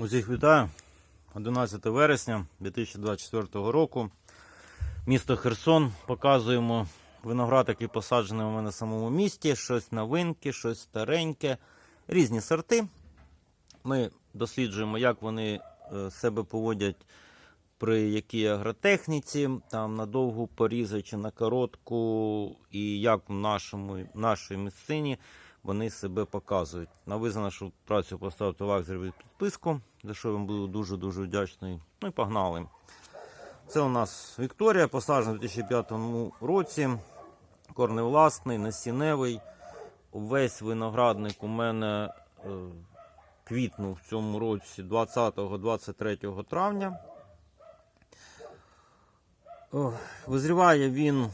Усіх вітаю. 11 вересня 2024 року. Місто Херсон. Показуємо виноград, який посаджений у мене в самому місті. Щось новинки, щось стареньке, різні сорти. Ми досліджуємо, як вони е, себе поводять при якій агротехніці, там на довгу порізу чи на коротку, і як в нашому, нашій місцині вони себе показують. На визнану працю поставте лайк, зробіть підписку, за що вам буду дуже-дуже вдячний. Ну і погнали. Це у нас Вікторія, посаджена у 2005 році. Корневласний, насінневий. Весь виноградник у мене е, квітнув в цьому році 20-23 травня. Визріває він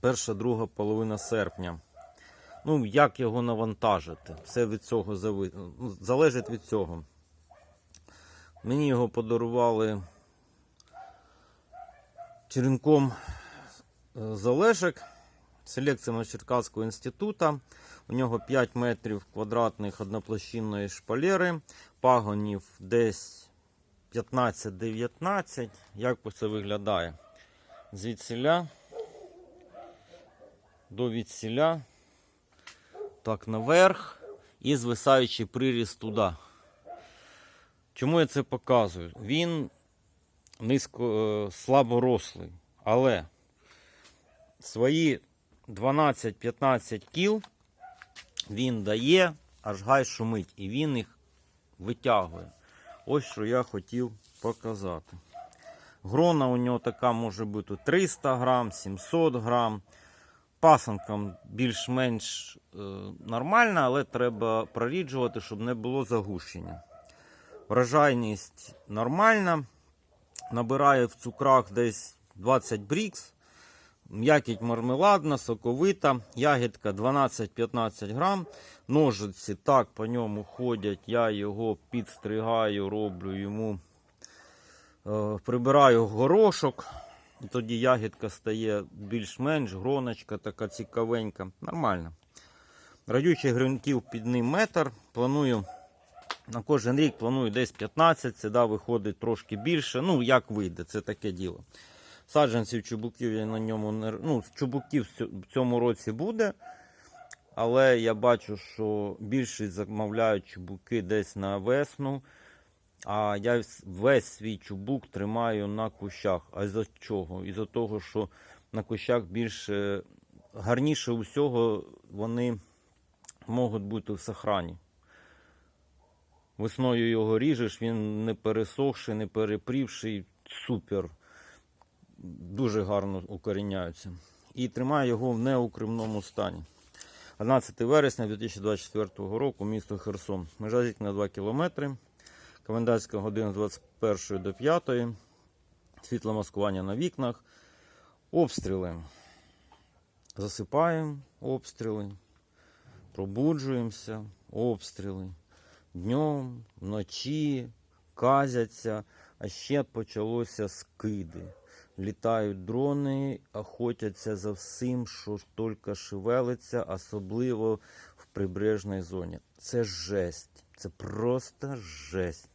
перша, друга половина серпня. Ну, як його навантажити? Все від цього зави... ну, залежить від цього. Мені його подарували черенком е, залежик селекція Черкаського інституту. У нього 5 метрів квадратних одноплощинної шпалери, пагонів десь 15-19. Як це виглядає? Звідсіля до відсіля. Так, наверх і звисаючий приріст туди. Чому я це показую? Він низько е, слаборослий, але свої 12-15 кіл він дає, аж гай шумить, і він їх витягує. Ось що я хотів показати. Грона у нього така може бути 300 грам, 700 грам. Пасанкам більш-менш е, нормальна, але треба проріджувати, щоб не було загущення. Врожайність нормальна. Набирає в цукрах десь 20 брікс. М'якіть мармеладна, соковита, ягідка 12-15 грам. Ножиці так по ньому ходять. Я його підстригаю, роблю йому, е, прибираю горошок. Тоді ягідка стає більш-менш, гроночка така цікавенька. Нормально. Радючих ґрунтів під ним метр. Планую на кожен рік планую десь 15, це да, виходить трошки більше. Ну, як вийде, це таке діло. Саджанців чубуків я на ньому не ну, чубуків в цьому році буде. Але я бачу, що більшість замовляють чубуки десь на весну. А я весь свій чубук тримаю на кущах. А за чого? Із-за того, що на кущах більше гарніше усього вони можуть бути в сохрані. Весною його ріжеш, він не пересохший, не перепрівший. Супер. Дуже гарно укоріняються. І тримаю його в неукривному стані. 11 вересня 2024 року, місто Херсон. Межа зіткнення 2 кілометри. Комендантська година з 21 до 5. Світло маскування на вікнах. Обстріли. Засипаємо обстріли. Пробуджуємося. Обстріли. Днем, вночі, казяться, а ще почалося скиди. Літають дрони, охотяться за всім, що тільки шевелиться, особливо в прибережній зоні. Це жесть. Це просто жесть.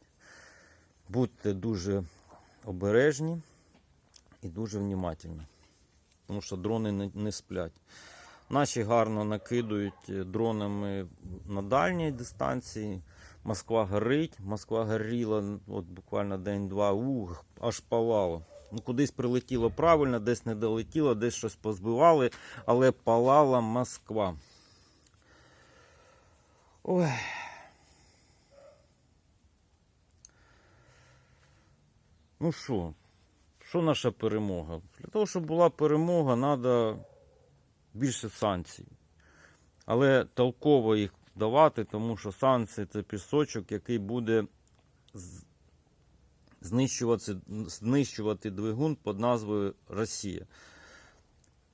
Будьте дуже обережні і дуже внимательні. Тому що дрони не, не сплять. Наші гарно накидують дронами на дальній дистанції. Москва горить, Москва горіла от буквально день-два, ух, аж палало. Ну, кудись прилетіло правильно, десь не долетіло, десь щось позбивали, але палала Москва. Ой. Ну що, що наша перемога? Для того, щоб була перемога, треба більше санкцій. Але толково їх давати, тому що санкції це пісочок, який буде знищувати, знищувати двигун під назвою Росія.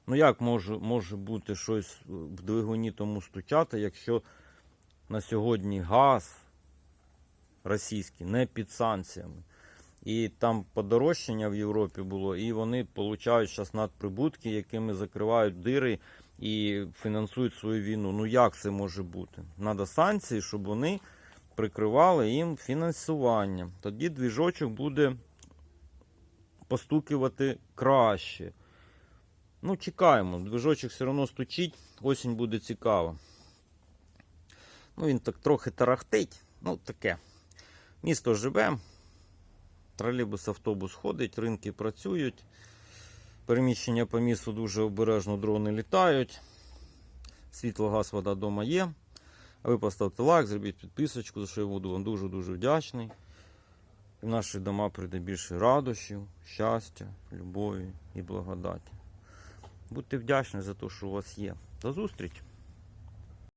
Ну, як може, може бути щось в двигуні тому стучати, якщо на сьогодні газ російський не під санкціями. І там подорожчання в Європі було, і вони отримують зараз надприбутки, якими закривають дири і фінансують свою війну. Ну як це може бути? Надо санкції, щоб вони прикривали їм фінансування. Тоді двіжочок буде постукувати краще. Ну, чекаємо. Движочок все одно стучить, осінь буде цікава. Ну, він так трохи тарахтить. Ну, таке. Місто живе. Тролейбус, автобус ходить, ринки працюють. Переміщення по місту дуже обережно дрони літають. Світло, газ, вода вдома є. А ви поставте лайк, зробіть підписочку, за що я буду вам дуже-дуже вдячний. І в наші дома прийде більше радощів, щастя, любові і благодаті. Будьте вдячні за те, що у вас є. До зустрічі!